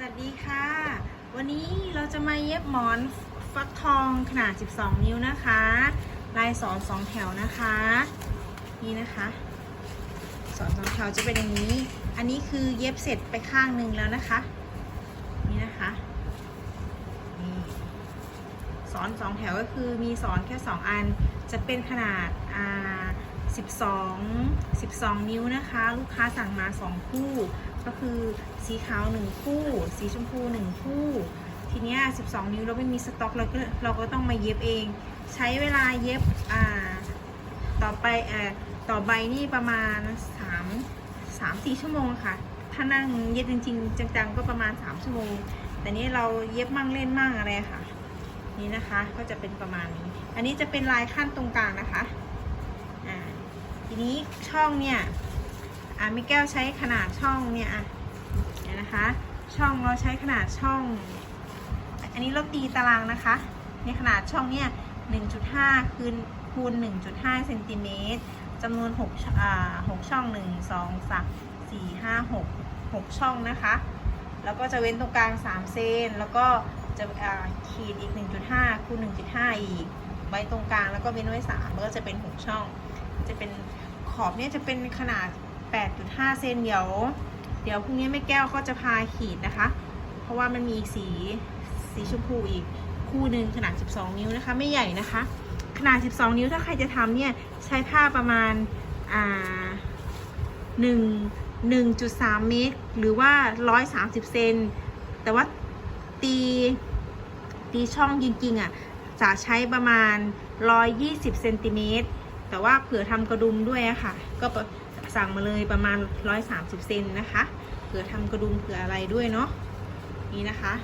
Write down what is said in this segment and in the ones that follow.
สวัสดีค่ะ วันนี้เราจะมาเย็บหมอนฟักทองขนาด 12 นิ้วนะคะ ลายสอนสองแถวนะคะ นี่นะคะสอนสองแถวจะเป็นอย่างนี้ อันนี้คือเย็บเสร็จไปข้างหนึ่งแล้วนะคะ นี่นะคะนี่สอนสองแถวก็คือมีสอนแค่ 2 อัน จะเป็นขนาดอ่า12 12 นิ้วนะคะ ลูกค้าสั่งมา 2 คู่ ก็คือสีขาว1คู่ สีชมพู1คู่ ทีเนี้ย12 นิ้วเราไม่มีสต็อกเราก็เราก็ต้องมาเย็บเอง ใช้เวลาเย็บอ่าต่อไปเอ่อต่อใบนี่ประมาณ 3 3 4 ชั่วโมงค่ะ ถ้านั่งเย็บจริง ๆ จังๆ ก็ประมาณ 3 ชั่วโมง แต่นี้เราเย็บมั่งเล่นมั่งอะไรค่ะ นี่นะคะก็จะเป็นประมาณนี้ อันนี้จะเป็นลายขั้นตรงกลางนะคะ อ่า ทีนี้ช่องเนี่ย อ่ามิแก้วใช้ขนาดช่องเนี่ยอะเนี่ยนะคะ ช่องเราใช้ขนาดช่อง อันนี้เราตีตารางนะคะในขนาดช่องเนี่ย1.5คูณคูณ 1.5เซนติเมตรจำนวน6ช่องอ่า6ช่อง 1 2 3 4 5 6 6 ช่องนะคะ แล้วก็จะเว้นตรงกลาง 3 เซน แล้วก็จะอ่าขีดอีก 1.5 คูณ 1.5 อีก ไว้ตรงกลางแล้วก็เว้นไว้3มันก็จะเป็น 6 ช่อง จะเป็นขอบเนี่ยจะเป็นขนาด 8.5 เซนเดี๋ยว เดี๋ยวพรุ่งนี้แม่แก้วก็จะพาขีดนะคะ เพราะว่ามันมีสีสีชมพูอีกคู่หนึ่งขนาด 12 นิ้วนะคะ ไม่ใหญ่นะคะ ขนาด 12 นิ้วถ้าใครจะทำเนี่ยใช้ผ้าประมาณอ่าหนึ่งหนึ่งจุดสามเมตร หรือว่า130เซนแต่ว่าตีตีช่องจริงๆอะจะใช้ประมาณ120เซนติเมตรแต่ว่าเผื่อทำกระดุมด้วยอะค่ะ ก็ สั่งมาเลยประมาณ 130เซนนะคะ เผื่อทำกระดุมเผื่ออะไรด้วยเนาะนี่นะคะ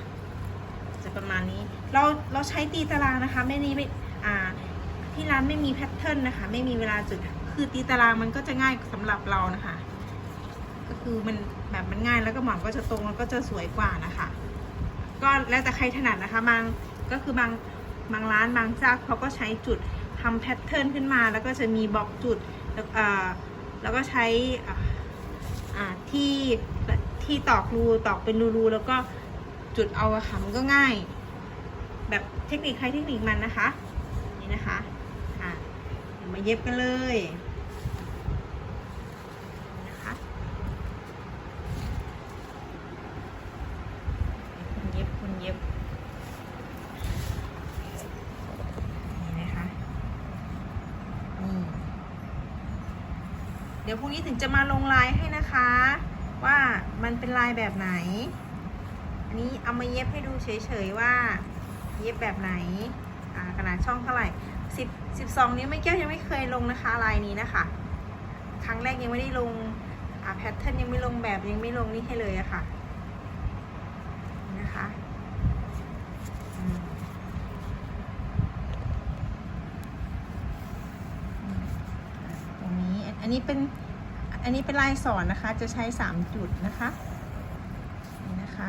จะประมาณนี้ เราเราใช้ตีตารางนะคะ ไม่นี้ไม่อ่าที่ร้านไม่มีแพทเทิร์นนะคะ ไม่มีเวลาจุดคือตีตารางมันก็จะง่ายสำหรับเรานะคะ ก็คือมันแบบมันง่ายแล้วก็หมอนก็จะตรงแล้วก็จะสวยกว่านะคะ ก็แล้วแต่ใครถนัดนะคะบางก็คือบางบางร้านบางเจ้าเขาก็ใช้จุดทำแพทเทิร์นขึ้นมา แล้วก็จะมีบล็อกจุดแล้วอ่อ แล้วก็ใช้ที่ที่ตอกรูตอกเป็นรูๆแล้วก็จุดเอาค่ะมันก็ง่าย แบบเทคนิคใครเทคนิคมันนะคะ นี่นะคะอะมาเย็บกันเลยนี่นะคะคนเย็บคนเย็บนี่นะคะนี่ เดี๋ยวพรุ่งนี้ถึงจะมาลงลายให้นะคะ ว่ามันเป็นลายแบบไหน อันนี้เอามาเย็บให้ดูเฉยๆว่า เย็บแบบไหนขนาดช่องเท่าไหร่สิบสิบสองนิ้วไม่แก้วยังไม่เคยลงนะคะลายนี้นะคะ ครั้งแรกยังไม่ได้ลงอ่าแพทเทิร์นยังไม่ลงแบบยังไม่ลงนี่ให้เลยอะค่ะนะคะอืมอืมตรงนี้ อันนี้เป็นอันนี้เป็นลายสอนนะคะ จะใช้สามจุดนะคะนี่นะคะ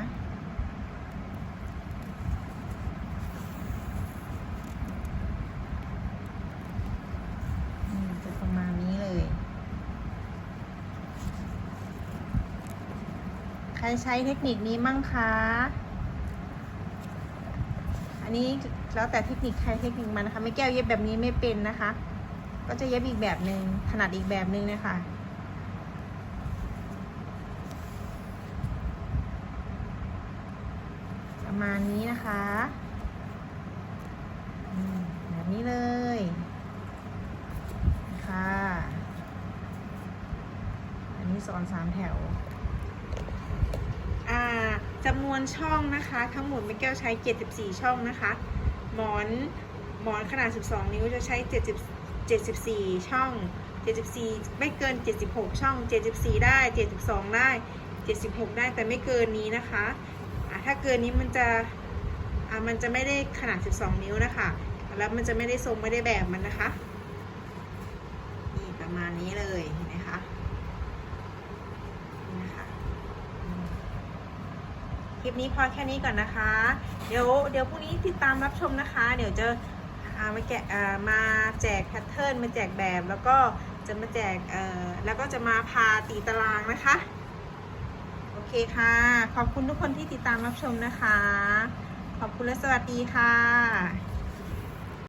จะประมาณนี้เลย ใครใช้เทคนิคนี้มั่งคะ อันนี้แล้วแต่เทคนิคใครเทคนิคมันนะคะ ไม่แก้วเย็บแบบนี้ไม่เป็นนะคะ ก็จะเย็บอีกแบบหนึ่งถนัดอีกแบบหนึ่งนะคะประมาณนี้นะคะแบบนี้เลยค่ะอันนี้สอนสามแถวอ่าจำนวนช่องนะคะ ทั้งหมดแม่แก้วใช้ 74 ช่องนะคะ หมอนหมอนขนาด 12 นิ้วจะใช้ 70 74 ช่อง 74 ไม่เกิน 76 ช่อง 74 ได้ 72 ได้ 76 ได้แต่ไม่เกินนี้นะคะอ่าถ้าเกินนี้มันจะมันจะไม่ได้ขนาด 12 นิ้วนะคะ แล้วมันจะไม่ได้ทรงไม่ได้แบบมันนะคะนี่ประมาณนี้เลยเห็นไหมคะนี่นะคะคลิปนี้พอแค่นี้ก่อนนะคะ เดี๋ยวเดี๋ยวพรุ่งนี้ติดตามรับชมนะคะ เดี๋ยวจะามาแกะมาแจกแพทเทิร์นมาแจกแบบแล้วก็จะมาแจกแล้วก็จะมาพาตีตารางนะคะ โอเคค่ะ ขอบคุณทุกคนที่ติดตามรับชมนะคะ ขอบคุณและสวัสดีค่ะ